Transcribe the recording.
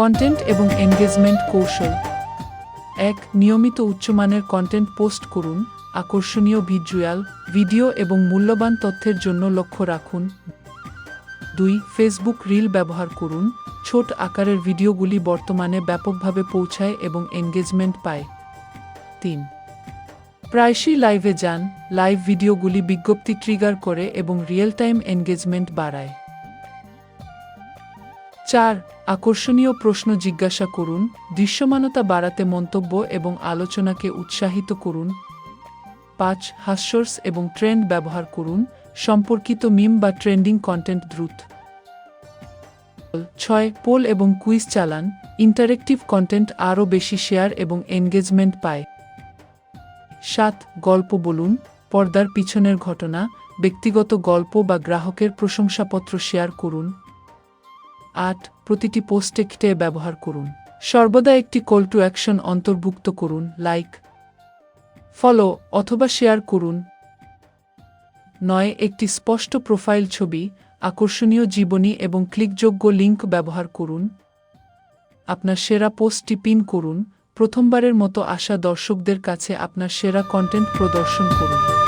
Content এবং engagement কৌশল। এক, নিয়মিত উচ্চমানের কন্টেন্ট পোস্ট করুন, আকর্ষণীয় ভিজুয়াল ভিডিও এবং মূল্যবান তথ্যের জন্য লক্ষ্য রাখুন। দুই ফেসবুক রিল ব্যবহার করুন, ছোট আকারের ভিডিওগুলি বর্তমানে ব্যাপকভাবে পৌঁছায় এবং এনগেজমেন্ট পায়। তিন, প্রায়শই লাইভে যান লাইভ ভিডিওগুলি বিজ্ঞপ্তি ট্রিগার করে এবং রিয়েল টাইম এনগেজমেন্ট বাড়ায়। চার, আকর্ষণীয় প্রশ্ন জিজ্ঞাসা করুন, দৃশ্যমানতা বাড়াতে মন্তব্য এবং আলোচনাকে উৎসাহিত করুন। পাঁচ, হাস্যর্স এবং ট্রেন্ড ব্যবহার করুন, সম্পর্কিত মিম বা ট্রেন্ডিং কন্টেন্ট দ্রুত। ছয়, পোল এবং কুইজ চালান, ইন্টারেক্টিভ কন্টেন্ট আরও বেশি শেয়ার এবং এনগেজমেন্ট পায়। সাত, গল্প বলুন, পর্দার পিছনের ঘটনা, ব্যক্তিগত গল্প বা গ্রাহকের প্রশংসাপত্র শেয়ার করুন। আট প্রতিটি পোস্টে কে ব্যবহার করুন। সর্বদা একটি কল টু অ্যাকশন অন্তর্ভুক্ত করুন লাইক ফলো অথবা শেয়ার করুন। নয়, একটি স্পষ্ট প্রোফাইল ছবি, আকর্ষণীয় জীবনী এবং ক্লিকযোগ্য লিঙ্ক ব্যবহার করুন। আপনার সেরা পোস্টটি পিন করুন। প্রথমবারের মতো আসা দর্শকদের কাছে আপনার সেরা কন্টেন্ট প্রদর্শন করুন।